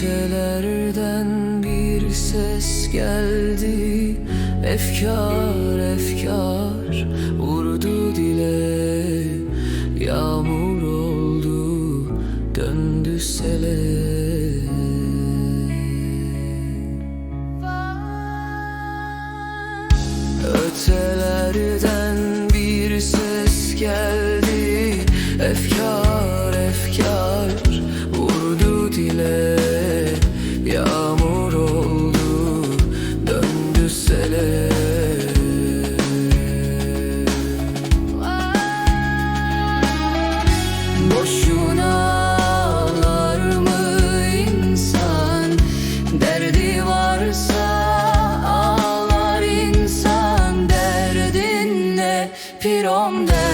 Ötelerden bir ses geldi. Efkar efkar vurdu dile. Yağmur oldu döndü sele. Ötelerden piramide